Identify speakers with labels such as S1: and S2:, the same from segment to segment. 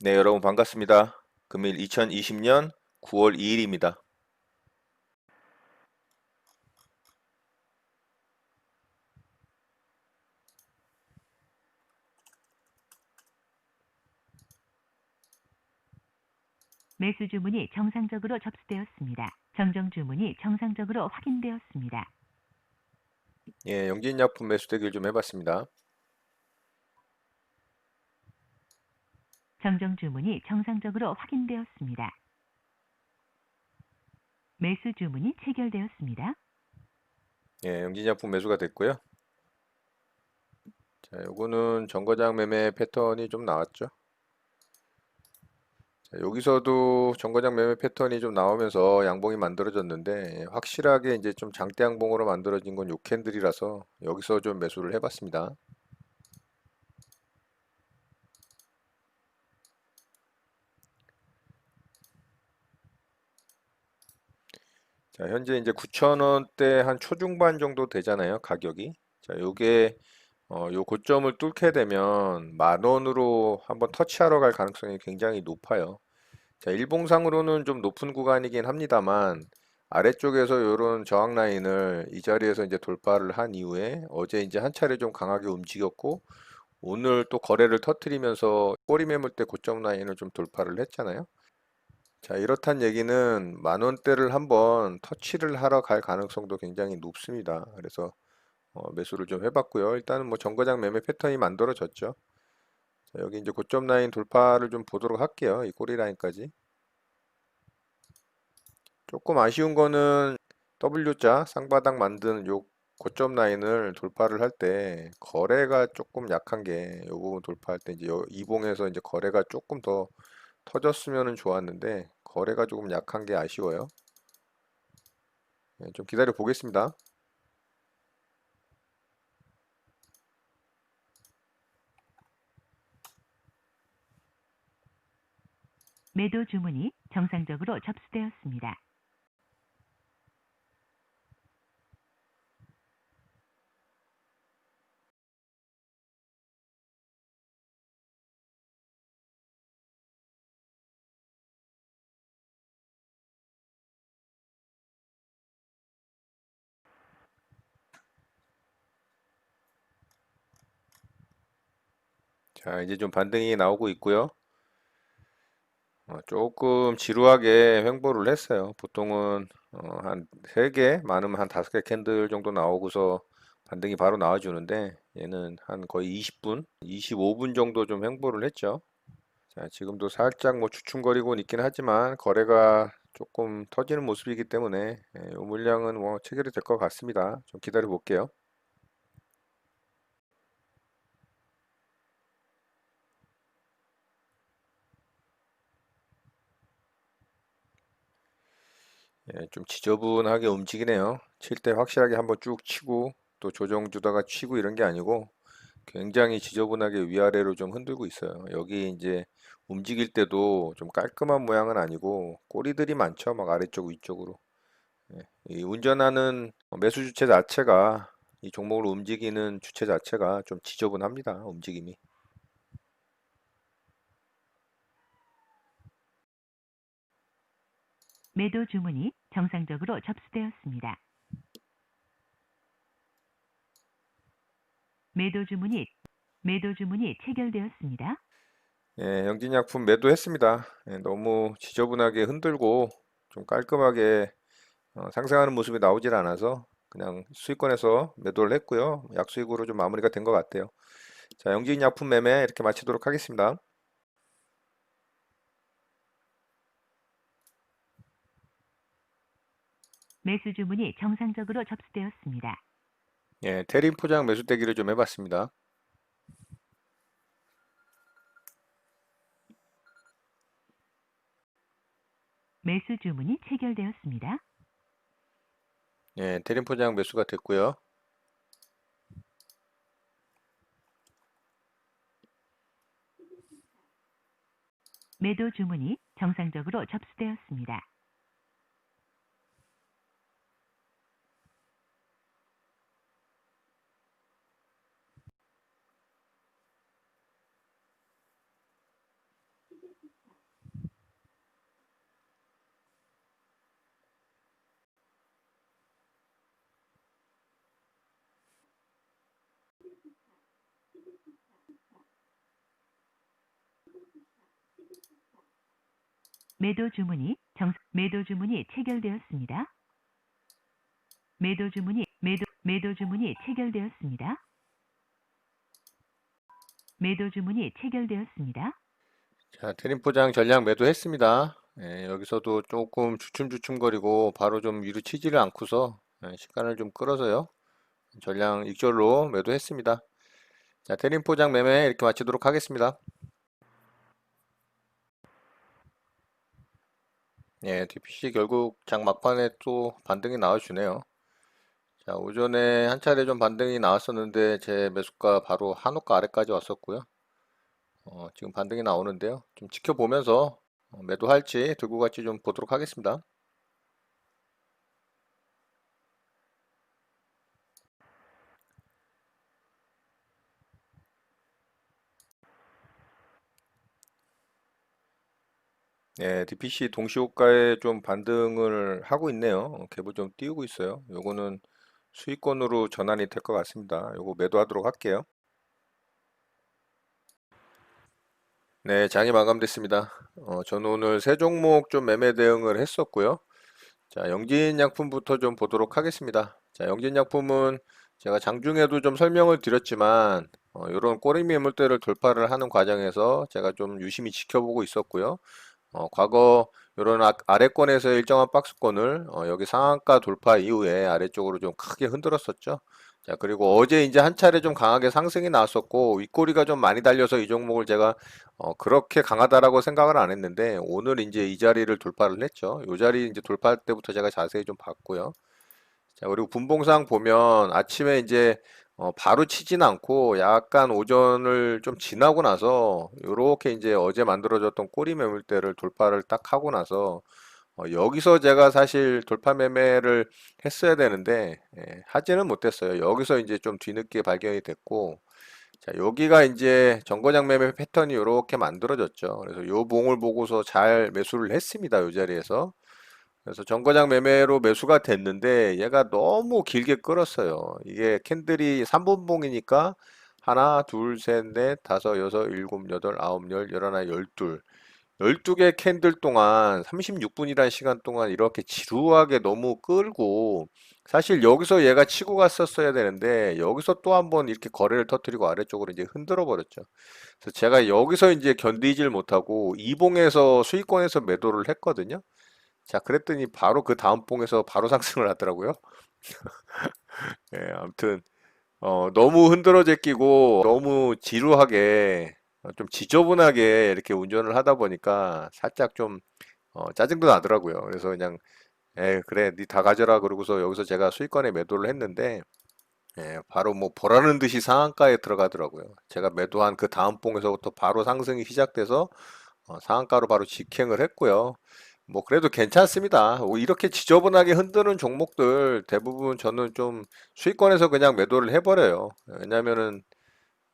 S1: 네, 여러분 반갑습니다. 금일 2020년 9월 2일입니다.
S2: 매수 주문이 정상적으로 접수되었습니다. 정정 주문이 정상적으로 확인되었습니다.
S1: 예, 영진약품 매수 대기를 좀 해봤습니다.
S2: 정정 주문이 정상적으로 확인되었습니다. 매수 주문이 체결되었습니다.
S1: 예, 영진약품 매수가 됐고요. 자, 요거는 정거장 매매 패턴이 좀 나왔죠. 자, 여기서도 정거장 매매 패턴이 좀 나오면서 양봉이 만들어졌는데 예, 확실하게 이제 좀 장대 양봉으로 만들어진 건 요 캔들이라서 여기서 좀 매수를 해봤습니다. 자, 현재 이제 9,000원대 한 초중반 정도 되잖아요, 가격이. 자, 요게 어, 요 고점을 뚫게 되면 만 원으로 한번 터치하러 갈 가능성이 굉장히 높아요. 자, 일봉상으로는 좀 높은 구간이긴 합니다만 아래쪽에서 요런 저항 라인을 이 자리에서 이제 돌파를 한 이후에 어제 이제 한 차례 좀 강하게 움직였고 오늘 또 거래를 터트리면서 꼬리 매물대 고점 라인을 좀 돌파를 했잖아요. 자, 이렇단 얘기는 만 원대를 한번 터치를 하러 갈 가능성도 굉장히 높습니다. 그래서 어, 매수를 좀 해봤고요. 일단은 뭐 정거장 매매 패턴이 만들어졌죠. 자, 여기 이제 고점 라인 돌파를 좀 보도록 할게요. 이 꼬리 라인까지. 조금 아쉬운 거는 W자 쌍바닥 만든 요 고점 라인을 돌파를 할 때 거래가 조금 약한 게 요 부분 돌파할 때 이제 요 이봉에서 이제 거래가 조금 더 터졌으면 좋았는데 거래가 조금 약한 게 아쉬워요. 네, 좀 기다려 보겠습니다.
S2: 매도 주문이 정상적으로 접수되었습니다.
S1: 자, 이제 좀 반등이 나오고 있고요. 어, 조금 지루하게 횡보를 했어요. 보통은 어, 한 3개, 많으면 한 5개 캔들 정도 나오고서 반등이 바로 나와주는데 얘는 한 거의 20분, 25분 정도 좀 횡보를 했죠. 자, 지금도 살짝 뭐 주춤거리고 있긴 하지만 거래가 조금 터지는 모습이기 때문에 예, 이 물량은 뭐 체결이 될 것 같습니다. 좀 기다려 볼게요. 예, 좀 지저분하게 움직이네요. 칠 때 확실하게 한번 쭉 치고 또 조정 주다가 치고 이런 게 아니고 굉장히 지저분하게 위아래로 좀 흔들고 있어요. 여기 이제 움직일 때도 좀 깔끔한 모양은 아니고 꼬리들이 많죠. 막 아래쪽 위쪽으로. 예, 이 운전하는 매수 주체 자체가 이 종목을 움직이는 주체 자체가 좀 지저분합니다. 움직임이.
S2: 매도 주문이 정상적으로 접수되었습니다. 매도 주문이 매도 주문이 체결되었습니다.
S1: 예, 영진약품 매도했습니다. 예, 너무 지저분하게 흔들고 좀 깔끔하게 어, 상승하는 모습이 나오질 않아서 그냥 수익권에서 매도를 했고요. 약수익으로 좀 마무리가 된 것 같아요. 자, 영진약품 매매 이렇게 마치도록 하겠습니다.
S2: 매수 주문이 정상적으로 접수되었습니다.
S1: 예, 테린 포장 매수 대기를 좀 해봤습니다.
S2: 매수 주문이 체결되었습니다.
S1: 예, 테린 포장 매수가 됐고요.
S2: 매도 주문이 정상적으로 접수되었습니다. 매도 주문이 정 매도 주문이 체결되었습니다. 매도 주문이 매도 매도 주문이 체결되었습니다. 매도 주문이 체결되었습니다.
S1: 자, 테림포장 전량 매도했습니다. 예, 여기서도 조금 주춤주춤거리고 바로 좀 위로 치지를 않고서 예, 시간을 좀 끌어서요. 전량 익절로 매도했습니다. 자, 테림포장 매매 이렇게 마치도록 하겠습니다. 예, DPC 결국 장 막판에 또 반등이 나와주네요. 자, 오전에 한 차례 좀 반등이 나왔었는데 제 매수가 바로 한우가 아래까지 왔었고요. 어, 지금 반등이 나오는데요. 좀 지켜보면서 어, 매도할지 들고 갈지 좀 보도록 하겠습니다. 네, DPC 동시호가에 좀 반등을 하고 있네요. 어, 갭을 좀 띄우고 있어요. 요거는 수익권으로 전환이 될 것 같습니다. 요거 매도하도록 할게요. 네, 장이 마감됐습니다. 어, 저는 오늘 세 종목 좀 매매 대응을 했었고요. 자, 영진약품부터 좀 보도록 하겠습니다. 자, 영진약품은 제가 장중에도 좀 설명을 드렸지만 어, 이런 꼬리 매물대를 돌파를 하는 과정에서 제가 좀 유심히 지켜보고 있었고요. 어, 과거 이런 아, 아래권에서 일정한 박스권을 어, 여기 상한가 돌파 이후에 아래쪽으로 좀 크게 흔들었었죠. 자, 그리고 어제 이제 한 차례 좀 강하게 상승이 나왔었고 윗꼬리가 좀 많이 달려서 이 종목을 제가 어, 그렇게 강하다라고 생각을 안 했는데 오늘 이제 이 자리를 돌파를 했죠. 이 자리 이제 돌파할 때부터 제가 자세히 좀 봤고요. 자, 그리고 분봉상 보면 아침에 이제 어, 바로 치진 않고 약간 오전을 좀 지나고 나서 이렇게 이제 어제 만들어졌던 꼬리 매물대를 돌파를 딱 하고 나서 어, 여기서 제가 사실 돌파 매매를 했어야 되는데 예, 하지는 못했어요. 여기서 이제 좀 뒤늦게 발견이 됐고 자, 여기가 이제 정거장 매매 패턴이 이렇게 만들어졌죠. 그래서 요 봉을 보고서 잘 매수를 했습니다. 요 자리에서. 그래서 정거장 매매로 매수가 됐는데 얘가 너무 길게 끌었어요. 이게 캔들이 3분봉이니까 하나, 둘, 셋, 넷, 다섯, 여섯, 일곱, 여덟, 아홉, 열, 열하나, 열둘. 12개 캔들 동안 36분이라는 시간 동안 이렇게 지루하게 너무 끌고 사실 여기서 얘가 치고 갔었어야 되는데 여기서 또 한번 이렇게 거래를 터뜨리고 아래쪽으로 이제 흔들어 버렸죠. 그래서 제가 여기서 이제 견디질 못하고 이봉에서 수익권에서 매도를 했거든요. 자, 그랬더니 바로 그 다음 봉에서 바로 상승을 하더라고요. 예, 아무튼 어, 너무 흔들어 제끼고 너무 지루하게 어, 좀 지저분하게 이렇게 운전을 하다 보니까 살짝 좀 어, 짜증도 나더라고요. 그래서 그냥 에 그래 니 다 가져라 그러고서 여기서 제가 수익권에 매도를 했는데 예, 바로 뭐 보라는 듯이 상한가에 들어가더라고요. 제가 매도한 그 다음 봉에서부터 바로 상승이 시작돼서 어, 상한가로 바로 직행을 했고요. 뭐 그래도 괜찮습니다. 뭐 이렇게 지저분하게 흔드는 종목들 대부분 저는 좀 수익권에서 그냥 매도를 해버려요. 왜냐면은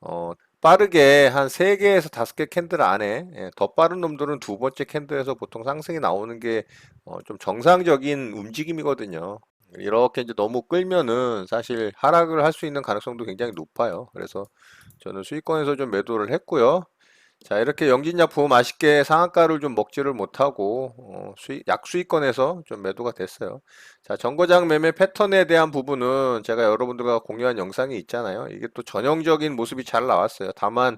S1: 어, 빠르게 한 3개에서 5개 캔들 안에 예, 더 빠른 놈들은 두 번째 캔들에서 보통 상승이 나오는 게 어, 좀 정상적인 움직임이거든요. 이렇게 이제 너무 끌면은 사실 하락을 할 수 있는 가능성도 굉장히 높아요. 그래서 저는 수익권에서 좀 매도를 했고요. 자, 이렇게 영진약품 아쉽게 상한가를 좀 먹지를 못하고 어, 수익, 약수익권에서 좀 매도가 됐어요. 자, 정거장 매매 패턴에 대한 부분은 제가 여러분들과 공유한 영상이 있잖아요. 이게 또 전형적인 모습이 잘 나왔어요. 다만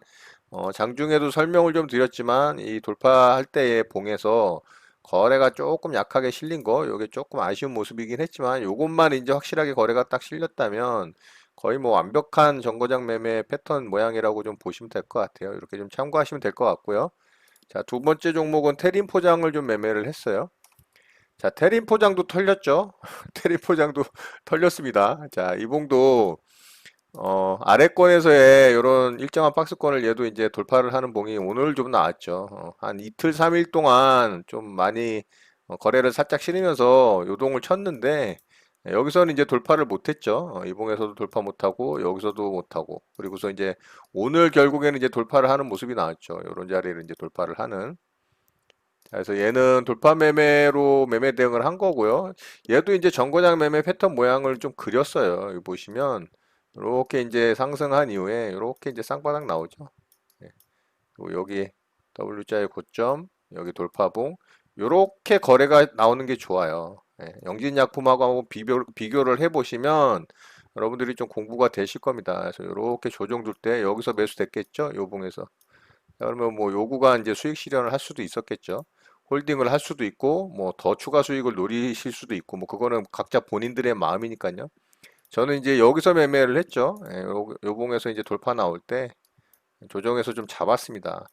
S1: 어, 장중에도 설명을 좀 드렸지만 이 돌파할 때의 봉에서 거래가 조금 약하게 실린 거, 이게 조금 아쉬운 모습이긴 했지만 요것만 이제 확실하게 거래가 딱 실렸다면 거의 뭐 완벽한 정거장 매매 패턴 모양이라고 좀 보시면 될 것 같아요. 이렇게 좀 참고하시면 될 것 같고요. 자, 두 번째 종목은 테린 포장을 좀 매매를 했어요. 자, 테린 포장도 털렸죠? 테린 포장도 털렸습니다. 자, 이봉도 어, 아래권에서의 이런 일정한 박스권을 얘도 이제 돌파를 하는 봉이 오늘 좀 나왔죠. 어, 한 이틀, 3일 동안 좀 많이 어, 거래를 살짝 실으면서 요동을 쳤는데 네, 여기서는 이제 돌파를 못했죠. 어, 이봉에서도 돌파 못하고 여기서도 못하고 그리고서 이제 오늘 결국에는 이제 돌파를 하는 모습이 나왔죠. 이런 자리를 이제 돌파를 하는. 자, 그래서 얘는 돌파 매매로 매매 대응을 한 거고요. 얘도 이제 정거장 매매 패턴 모양을 좀 그렸어요. 여기 보시면 이렇게 이제 상승한 이후에 이렇게 이제 쌍바닥 나오죠. 네. 그리고 여기 W자의 고점, 여기 돌파봉, 요렇게 거래가 나오는 게 좋아요. 예, 영진약품하고 비교, 비교를 해보시면 여러분들이 좀 공부가 되실 겁니다. 그래서 요렇게 조정 줄 때 여기서 매수됐겠죠? 요 봉에서. 자, 그러면 뭐 요구가 이제 수익 실현을 할 수도 있었겠죠. 홀딩을 할 수도 있고 뭐 더 추가 수익을 노리실 수도 있고 뭐 그거는 각자 본인들의 마음이니까요. 저는 이제 여기서 매매를 했죠. 예, 요, 요 봉에서 이제 돌파 나올 때 조정해서 좀 잡았습니다.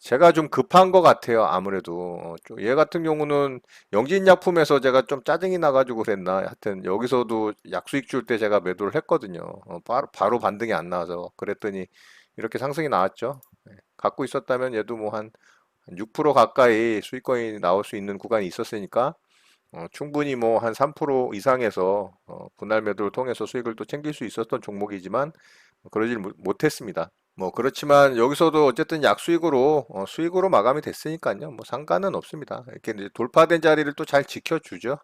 S1: 제가 좀 급한 것 같아요. 아무래도 어, 좀얘 같은 경우는 영진약품에서 제가 좀 짜증이 나가지고 그랬나. 하여튼 여기서도 약수익 줄 때 제가 매도를 했거든요. 어, 바로, 바로 반등이 안 나와서 그랬더니 이렇게 상승이 나왔죠. 예, 갖고 있었다면 얘도 뭐 한 6% 가까이 수익권이 나올 수 있는 구간이 있었으니까 어, 충분히 뭐 한 3% 이상에서 어, 분할 매도를 통해서 수익을 또 챙길 수 있었던 종목이지만 그러질 못- 못했습니다. 뭐 그렇지만 여기서도 어쨌든 약수익으로 어, 수익으로 마감이 됐으니까요. 뭐 상관은 없습니다. 이렇게 이제 돌파된 자리를 또 잘 지켜주죠.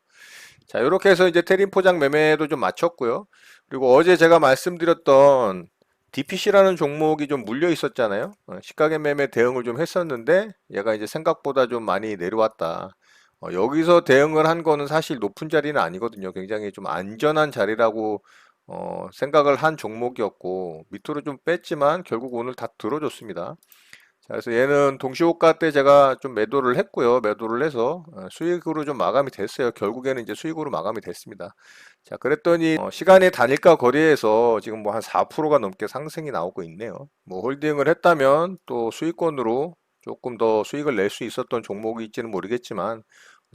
S1: 자, 이렇게 해서 이제 테린 포장 매매도 좀 마쳤고요. 그리고 어제 제가 말씀드렸던 DPC라는 종목이 좀 물려 있었잖아요. 어, 시가gen 매매 대응을 좀 했었는데 얘가 이제 생각보다 좀 많이 내려왔다. 어, 여기서 대응을 한 거는 사실 높은 자리는 아니거든요. 굉장히 좀 안전한 자리라고 어, 생각을 한 종목이었고 밑으로 좀 뺐지만 결국 오늘 다 들어줬습니다. 자, 그래서 얘는 동시호가 때 제가 좀 매도를 했고요. 매도를 해서 어, 수익으로 좀 마감이 됐어요. 결국에는 이제 수익으로 마감이 됐습니다. 자, 그랬더니 어, 시간의 단일가 거래에서 지금 뭐 한 4%가 넘게 상승이 나오고 있네요. 뭐 홀딩을 했다면 또 수익권으로 조금 더 수익을 낼 수 있었던 종목이 있지는 모르겠지만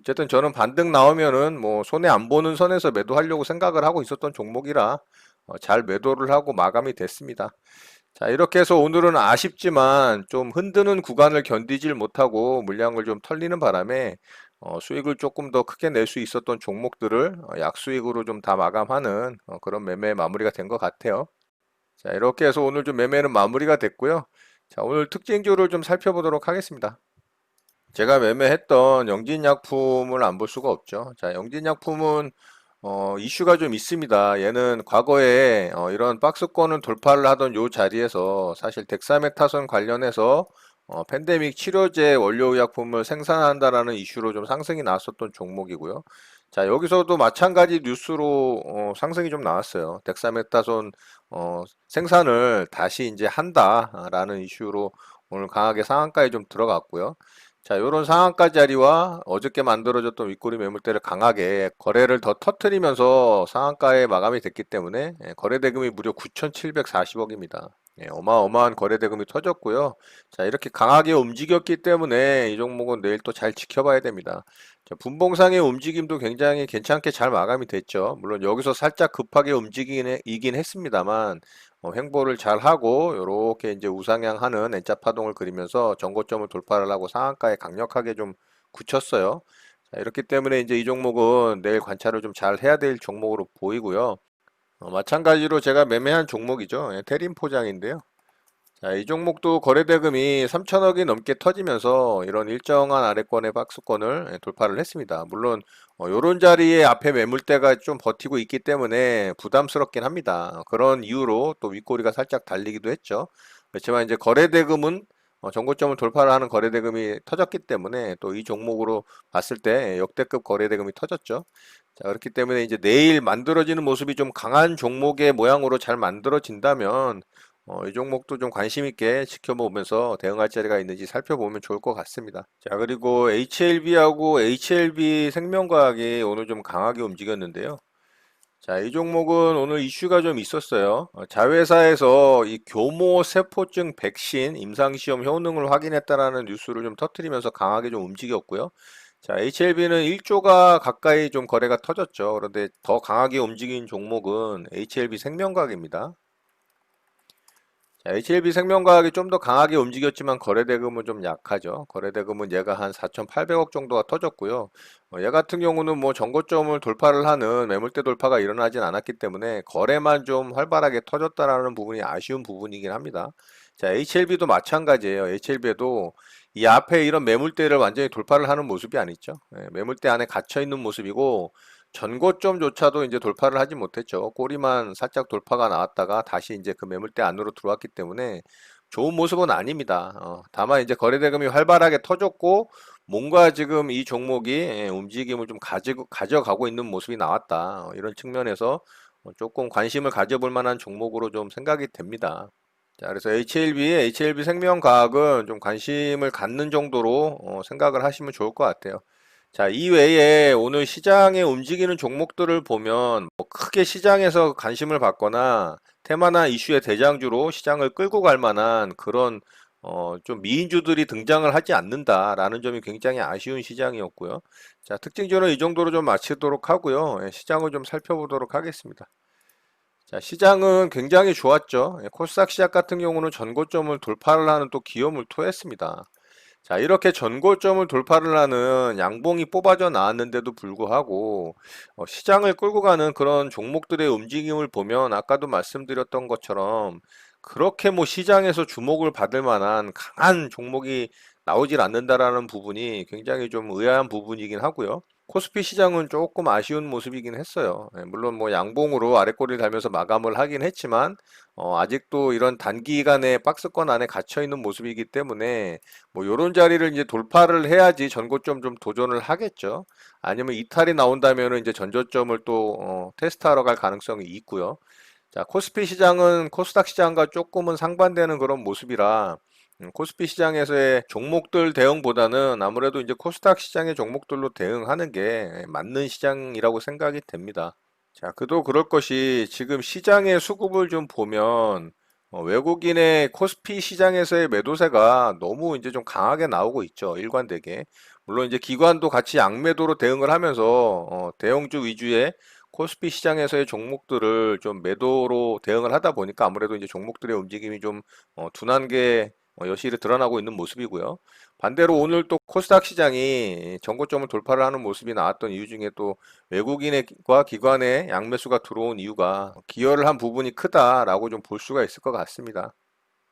S1: 어쨌든 저는 반등 나오면은 뭐 손해 안 보는 선에서 매도하려고 생각을 하고 있었던 종목이라 어, 잘 매도를 하고 마감이 됐습니다. 자, 이렇게 해서 오늘은 아쉽지만 좀 흔드는 구간을 견디질 못하고 물량을 좀 털리는 바람에 어, 수익을 조금 더 크게 낼 수 있었던 종목들을 어, 약수익으로 좀 다 마감하는 어, 그런 매매 마무리가 된 것 같아요. 자, 이렇게 해서 오늘 좀 매매는 마무리가 됐고요. 자, 오늘 특징주를 좀 살펴보도록 하겠습니다. 제가 매매했던 영진약품을 안 볼 수가 없죠. 자, 영진약품은 어, 이슈가 좀 있습니다. 얘는 과거에 어, 이런 박스권을 돌파를 하던 요 자리에서 사실 덱사메타선 관련해서 어, 팬데믹 치료제 원료의약품을 생산한다라는 이슈로 좀 상승이 나왔었던 종목이고요. 자, 여기서도 마찬가지 뉴스로 어, 상승이 좀 나왔어요. 덱사메타손 어, 생산을 다시 이제 한다라는 이슈로 오늘 강하게 상한가에 좀 들어갔고요. 자, 요런 상한가 자리와 어저께 만들어졌던 윗꼬리 매물대를 강하게 거래를 더 터트리면서 상한가에 마감이 됐기 때문에 예, 거래 대금이 무려 9,740억입니다. 예, 어마어마한 거래 대금이 터졌고요. 자, 이렇게 강하게 움직였기 때문에 이 종목은 내일 또 잘 지켜봐야 됩니다. 자, 분봉상의 움직임도 굉장히 괜찮게 잘 마감이 됐죠. 물론 여기서 살짝 급하게 움직이긴 했습니다만 어, 횡보를 잘 하고 이렇게 이제 우상향하는 N자 파동을 그리면서 전고점을 돌파를 하고 상한가에 강력하게 좀 굳혔어요. 자, 이렇기 때문에 이제 이 종목은 내일 관찰을 좀 잘 해야 될 종목으로 보이고요. 어, 마찬가지로 제가 매매한 종목이죠. 예, 테린 포장인데요. 자, 이 종목도 거래 대금이 3천억이 넘게 터지면서 이런 일정한 아래권의 박스권을 예, 돌파를 했습니다. 물론 어, 요런 자리에 앞에 매물대가 좀 버티고 있기 때문에 부담스럽긴 합니다. 그런 이유로 또 윗꼬리가 살짝 달리기도 했죠. 그렇지만 이제 거래 대금은 어, 정고점을 돌파를 하는 거래 대금이 터졌기 때문에 또 이 종목으로 봤을 때 역대급 거래 대금이 터졌죠. 자, 그렇기 때문에 이제 내일 만들어지는 모습이 좀 강한 종목의 모양으로 잘 만들어진다면 어, 이 종목도 좀 관심 있게 지켜보면서 대응할 자리가 있는지 살펴보면 좋을 것 같습니다. 자, 그리고 HLB하고 HLB 생명과학이 오늘 좀 강하게 움직였는데요. 자, 이 종목은 오늘 이슈가 좀 있었어요. 어, 자회사에서 이 교모 세포증 백신 임상시험 효능을 확인했다라는 뉴스를 좀 터뜨리면서 강하게 좀 움직였고요. 자, HLB는 1조가 가까이 좀 거래가 터졌죠. 그런데 더 강하게 움직인 종목은 HLB 생명과학입니다. 자, HLB 생명과학이 좀 더 강하게 움직였지만 거래대금은 좀 약하죠. 거래대금은 얘가 한 4,800억 정도가 터졌고요. 어, 얘 같은 경우는 뭐 전고점을 돌파를 하는 매물대 돌파가 일어나진 않았기 때문에 거래만 좀 활발하게 터졌다라는 부분이 아쉬운 부분이긴 합니다. 자, HLB도 마찬가지예요. HLB도 이 앞에 이런 매물대를 완전히 돌파를 하는 모습이 아니죠. 예, 매물대 안에 갇혀 있는 모습이고 전고점조차도 이제 돌파를 하지 못했죠. 꼬리만 살짝 돌파가 나왔다가 다시 이제 그 매물대 안으로 들어왔기 때문에 좋은 모습은 아닙니다. 어, 다만 이제 거래대금이 활발하게 터졌고 뭔가 지금 이 종목이 예, 움직임을 좀 가지고, 가져가고 있는 모습이 나왔다. 어, 이런 측면에서 어, 조금 관심을 가져볼 만한 종목으로 좀 생각이 됩니다. 자, 그래서 HLB, HLB 생명과학은 좀 관심을 갖는 정도로 어, 생각을 하시면 좋을 것 같아요. 자, 이외에 오늘 시장에 움직이는 종목들을 보면 뭐 크게 시장에서 관심을 받거나 테마나 이슈의 대장주로 시장을 끌고 갈 만한 그런 어, 좀 미인주들이 등장을 하지 않는다라는 점이 굉장히 아쉬운 시장이었고요. 자, 특징적으로 이 정도로 좀 마치도록 하고요. 예, 시장을 좀 살펴보도록 하겠습니다. 자, 시장은 굉장히 좋았죠. 예, 코스닥 시작 같은 경우는 전고점을 돌파를 하는 또 기염을 토했습니다. 자, 이렇게 전고점을 돌파를 하는 양봉이 뽑아져 나왔는데도 불구하고 어, 시장을 끌고 가는 그런 종목들의 움직임을 보면 아까도 말씀드렸던 것처럼 그렇게 뭐 시장에서 주목을 받을 만한 강한 종목이 나오질 않는다라는 부분이 굉장히 좀 의아한 부분이긴 하고요. 코스피 시장은 조금 아쉬운 모습이긴 했어요. 예, 물론 뭐 양봉으로 아랫꼬리를 달면서 마감을 하긴 했지만 어, 아직도 이런 단기간의 박스권 안에 갇혀 있는 모습이기 때문에 뭐 요런 자리를 이제 돌파를 해야지 전고점 좀 도전을 하겠죠. 아니면 이탈이 나온다면은 이제 전저점을 또 어, 테스트하러 갈 가능성이 있고요. 자, 코스피 시장은 코스닥 시장과 조금은 상반되는 그런 모습이라 음, 코스피 시장에서의 종목들 대응보다는 아무래도 이제 코스닥 시장의 종목들로 대응하는 게 맞는 시장이라고 생각이 됩니다. 자, 그도 그럴 것이 지금 시장의 수급을 좀 보면 어, 외국인의 코스피 시장에서의 매도세가 너무 이제 좀 강하게 나오고 있죠. 일관되게. 물론 이제 기관도 같이 양매도로 대응을 하면서 어, 대형주 위주의 코스피 시장에서의 종목들을 좀 매도로 대응을 하다 보니까 아무래도 이제 종목들의 움직임이 좀 어, 둔한 게 어, 여실히 드러나고 있는 모습이고요. 반대로 오늘 또 코스닥 시장이 전고점을 돌파를 하는 모습이 나왔던 이유 중에 또 외국인과 기관의 양매수가 들어온 이유가 기여를 한 부분이 크다라고 좀 볼 수가 있을 것 같습니다.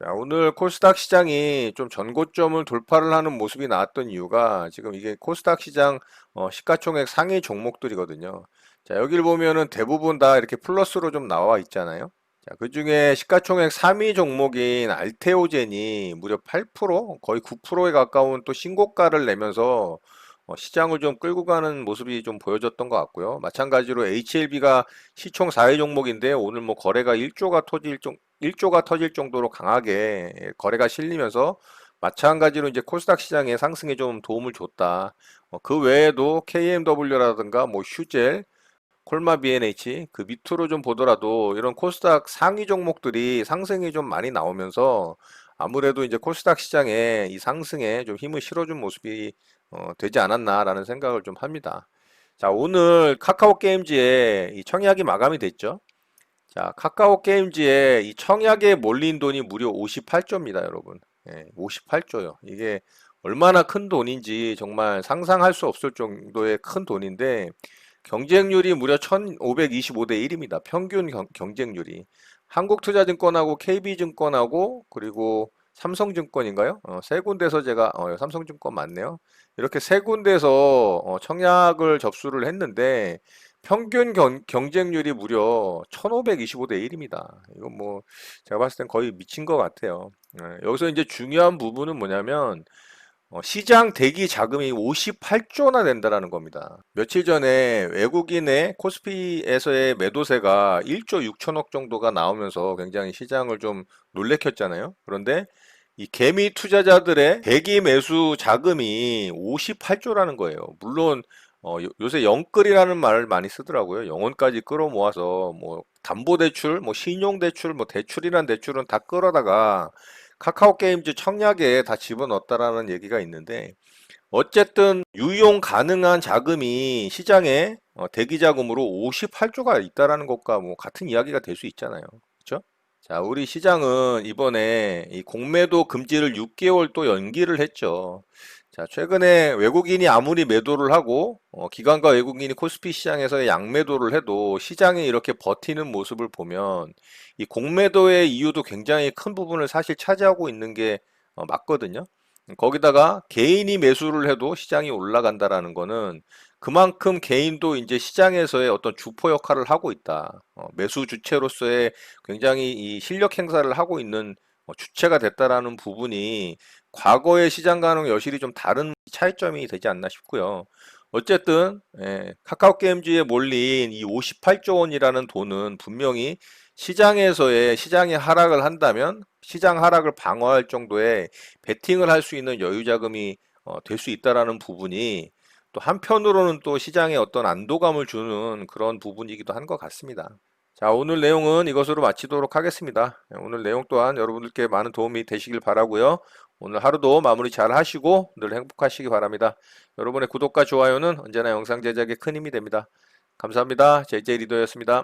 S1: 자, 오늘 코스닥 시장이 좀 전고점을 돌파를 하는 모습이 나왔던 이유가 지금 이게 코스닥 시장 어, 시가총액 상위 종목들이거든요. 자, 여기를 보면은 대부분 다 이렇게 플러스로 좀 나와 있잖아요. 자, 그 중에 시가총액 3위 종목인 알테오젠이 무려 8%, 거의 9%에 가까운 또 신고가를 내면서 어, 시장을 좀 끌고 가는 모습이 좀 보여졌던 것 같고요. 마찬가지로 HLB가 시총 4위 종목인데 오늘 뭐 거래가 1조가 터질 정 1조가 터질 정도로 강하게 예, 거래가 실리면서 마찬가지로 이제 코스닥 시장의 상승에 좀 도움을 줬다. 어, 그 외에도 KMW라든가 뭐 휴젤, 콜마 BNH 그 밑으로 좀 보더라도 이런 코스닥 상위 종목들이 상승이 좀 많이 나오면서 아무래도 이제 코스닥 시장에 이 상승에 좀 힘을 실어준 모습이 어, 되지 않았나라는 생각을 좀 합니다. 자, 오늘 카카오 게임즈에 이 청약이 마감이 됐죠. 자, 카카오 게임즈에 이 청약에 몰린 돈이 무려 58조입니다, 여러분. 예, 58조요. 이게 얼마나 큰 돈인지 정말 상상할 수 없을 정도의 큰 돈인데 경쟁률이 무려 1525대 1입니다. 평균 경, 경쟁률이. 한국투자증권하고 KB증권하고 그리고 삼성증권인가요? 어, 세 군데서 제가 어, 삼성증권 맞네요. 이렇게 세 군데서 어, 청약을 접수를 했는데 평균 경, 경쟁률이 무려 1525대 1입니다. 이건 뭐 제가 봤을 땐 거의 미친 것 같아요. 예, 여기서 이제 중요한 부분은 뭐냐면 어, 시장 대기 자금이 58조나 된다라는 겁니다. 며칠 전에 외국인의 코스피에서의 매도세가 1조 6천억 정도가 나오면서 굉장히 시장을 좀 놀래켰잖아요. 그런데 이 개미 투자자들의 대기 매수 자금이 58조라는 거예요. 물론 어, 요- 요새 영끌이라는 말을 많이 쓰더라고요. 영혼까지 끌어모아서 뭐 담보대출, 뭐 신용대출, 뭐 대출이란 대출은 다 끌어다가 카카오 게임즈 청약에 다 집어넣었다라는 얘기가 있는데 어쨌든 유용 가능한 자금이 시장에 어, 대기 자금으로 58조가 있다라는 것과 뭐 같은 이야기가 될 수 있잖아요. 그렇죠? 자, 우리 시장은 이번에 이 공매도 금지를 6개월 또 연기를 했죠. 자, 최근에 외국인이 아무리 매도를 하고 어, 기관과 외국인이 코스피 시장에서 양매도를 해도 시장이 이렇게 버티는 모습을 보면 이 공매도의 이유도 굉장히 큰 부분을 사실 차지하고 있는 게 어, 맞거든요. 거기다가 개인이 매수를 해도 시장이 올라간다라는 거는 그만큼 개인도 이제 시장에서의 어떤 주포 역할을 하고 있다. 어, 매수 주체로서의 굉장히 이 실력 행사를 하고 있는 어, 주체가 됐다라는 부분이 과거의 시장 가능 여실히 좀 다른 차이점이 되지 않나 싶고요. 어쨌든 예, 카카오 게임즈에 몰린 이 58조 원이라는 돈은 분명히 시장에서의 시장이 하락을 한다면 시장 하락을 방어할 정도의 베팅을 할 수 있는 여유 자금이 어, 될 수 있다라는 부분이 또 한편으로는 또 시장에 어떤 안도감을 주는 그런 부분이기도 한 것 같습니다. 자, 오늘 내용은 이것으로 마치도록 하겠습니다. 예, 오늘 내용 또한 여러분들께 많은 도움이 되시길 바라고요. 오늘 하루도 마무리 잘 하시고 늘 행복하시기 바랍니다. 여러분의 구독과 좋아요는 언제나 영상 제작에 큰 힘이 됩니다. 감사합니다. JJ 리더였습니다.